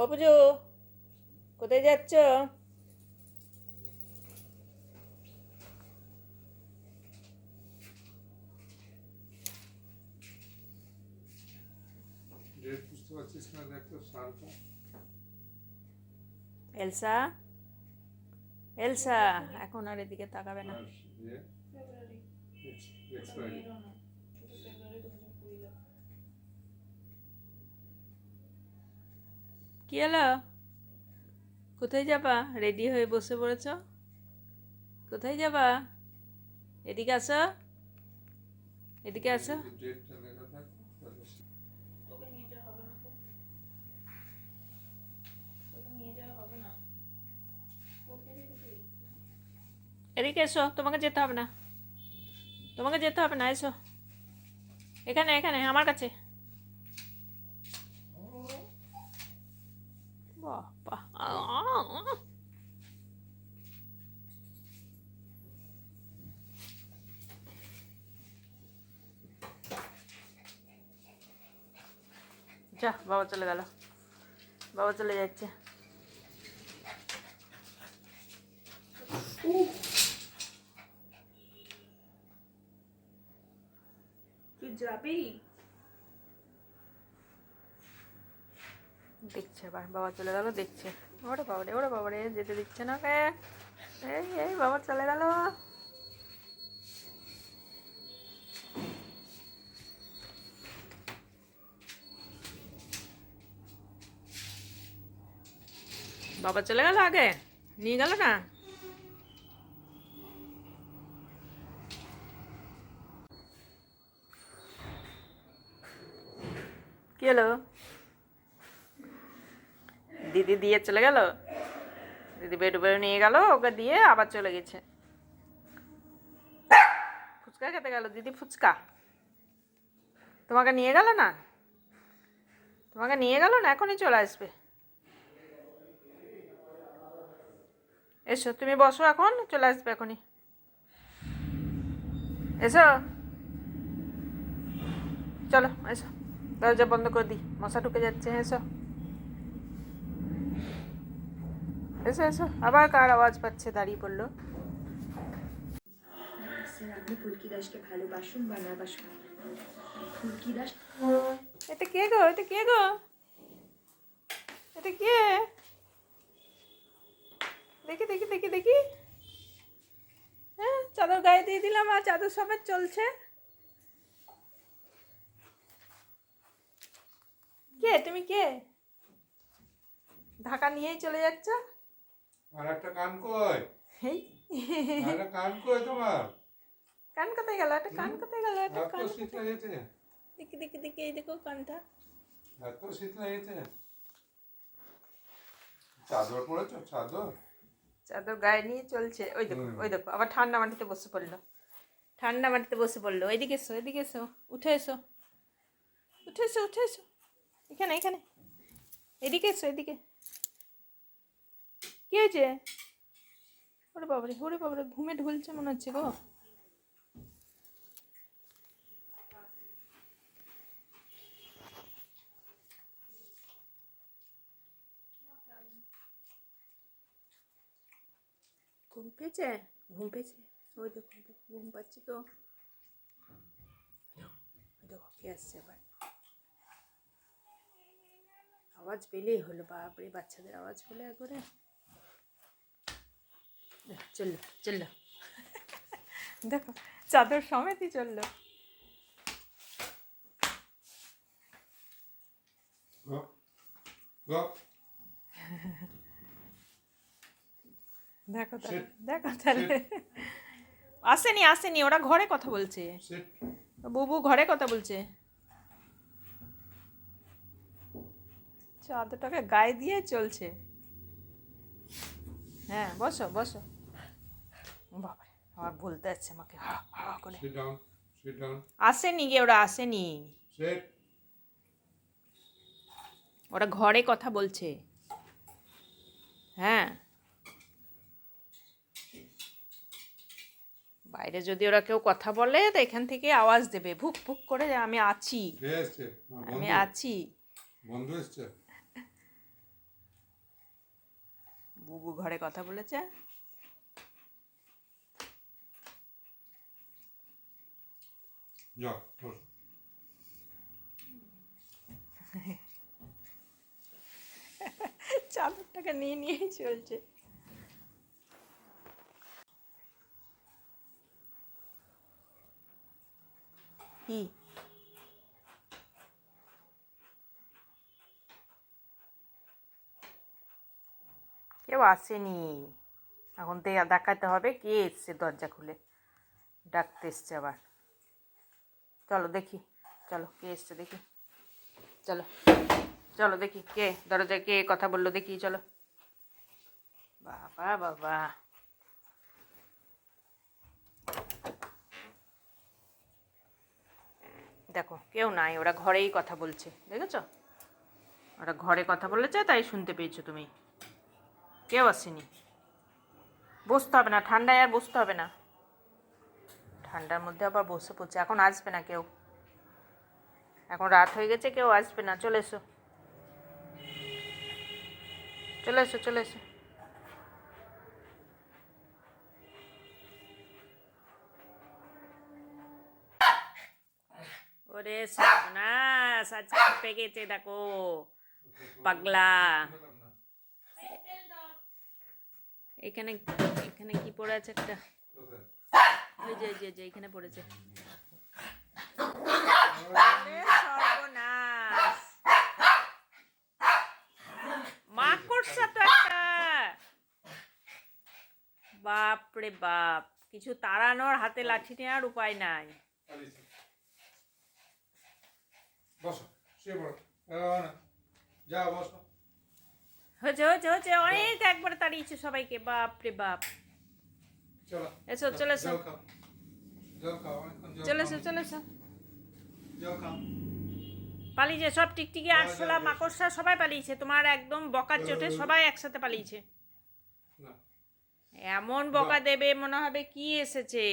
ও পুজো কোথায় যাচ্ছ? Elsa? Elsa এখন আর এদিকে তাকাবে না। কি হলো? কোথায় যাবা? রেডি হয়ে বসে পড়েছ? কোথায় যাবা? এদিকে আসো। এদিকে আসো। এদিকে এসো, তোমাকে যেতে হবে না। তোমাকে যেতে হবে না, এসো। এখানে এখানে, আমার কাছে। যা বাবা চলে গেল। বাবা চলে যাচ্ছে। তুই যাবি? দেখছে বাবা চলে গেল দেখছে। ওরে বাবা রে ওরে বাবা রে যেতে দিচ্ছে না কে? এই বাবা চলে গেল। বাবা চলে গেল আগে? নিয়ে গেল না? কি হলো? দিদি দিয়ে চলে গেল? দিদি বেডু বেডু নিয়ে গেল, ওকে দিয়ে আবার চলে গেছে। ফুচকা খেতে গেল? দিদি ফুচকা। তোমাকে নিয়ে গেল না? তোমাকে নিয়ে গেল না? এখনই চলে আসবে। এসো, তুমি বসো এখন, চলে আসবে এখনই। এসো। চলো, এসো। দরজা বন্ধ করে দিই, মশা ঢুকে যাচ্ছে, এসো। এসো এসো। আবার কার আওয়াজ পাচ্ছে, দাঁড়িয়ে পড়ল। এটা কে গো? এটা কে গো? এটা কে? দেখি দেখি দেখি দেখি। হ্যাঁ চাদর গায়ে দিয়ে দিলাম আর চাদর সমেত চলছে। কে তুমি কে? ঢাকা নিয়েই চলে যাচ্ছ? আর একটা কান কই? আর কান কই তোমার? কান কোথায় গেল? একটা কান কোথায় গেল? একটা কান শীত লেগেছে। দেখি দেখি দেখি এই দেখো কানটা। এত শীত লেগেছে। চাদর পড়েছো চাদর? চাদর গায়ে নিয়ে চলছে। ওই দেখো ওই দেখো আবার ঠান্ডা মাটিতে বসে পড়ল। ঠান্ডা মাটিতে বসে পড়ল। এদিকে এসো এদিকে এসো উঠে এসো। উঠে এসো উঠে এসো। এখানে এখানে। এদিকে এসো এদিকে। কি হয়েছে? ওরে বাবারে ওরে বাবারে ঘুমে ঢুলছে মনে হচ্ছে গো। ঘুম পেয়েছে ঘুম পেয়েছে ওই দেখো দেখো, ঘুম পাচ্ছি তো। দেখো, কে আসছে আবার? আওয়াজ পেলেই হলো বাপরে বাচ্চাদের আওয়াজ পেলে একবারে। দেখো, চলল চলল। দেখো চাদর সমেতই চলল। গো গো। দেখো তাহলে দেখো তাহলে। আসেনি আসেনি ওরা ঘরে কথা বলছে। বুবু ঘরে কথা বলছে। চাদরটাকে গায়ে দিয়ে চলছে। হ্যাঁ বসো বসো। বাবা আমার বলতে যাচ্ছে আমাকে হা হা করে। আসেনি গিয়ে ওরা আসেনি। ওরা ঘরে কথা বলছে। হ্যাঁ। বাইরে যদি ওরা কেউ কথা বলে তো এখান থেকে আওয়াজ দেবে ভুক ভুক করে যে আমি আছি। আমি আছি। বন্ধু এসছে। বুবু ঘরে কথা বলেছে। যা বস। চাদর টাকা নিয়ে নিয়েই চলছে। কি? কেউ আসেনি। এখন দেখাতে হবে কে এসছে দরজা খুলে। ডাকতে এসছে আবার। চলো দেখি। চলো, কে এসছে দেখি। চলো চলো দেখি কে দরজায় কে কথা বলল দেখি, চলো। বাবা বাবা। দেখো, কেউ নাই, ওরা ঘরেই কথা বলছে, দেখেছ? ওরা ঘরে কথা বলেছে তাই শুনতে পেয়েছ তুমি। কেউ আসেনি। বসতে হবে না, ঠান্ডায় আর বসতে হবে না। ঠান্ডার মধ্যে আবার বসে পড়ছে, এখন আসবে না কেউ। এখন রাত হয়ে গেছে, কেউ আসবে না, চলে এসো। চলে এসো চলে এসো। ওরে সর্বনাশ আজকে খেপে গেছে দেখো পাগলা। এখানে এখানে কি পড়ে আছে একটা? ওই যে যে যে এখানে পড়েছে। ওরে সর্বনাশ। মাকড়সা তো একটা। বাপ রে বাপ কিছু তাড়ানোর হাতে লাঠি নেওয়ার উপায় নাই। বসো শুয়ে পড়ো। এ, না যা বসো। হয়েছে হয়েছে হয়েছে অনেক একবার তাড়িয়েছে সবাইকে। বাপ রে বাপ। চলো এসো, চলে এসো। চলে এসো চলে এসো। পালিয়েছে সব টিকটিকি আরশোলা মাকড়সা সবাই পালিয়েছে। তোমার একদম বকার চোটে সবাই একসাথে পালিয়েছে। এমন বকা দেবে মনে হবে কি এসেছে।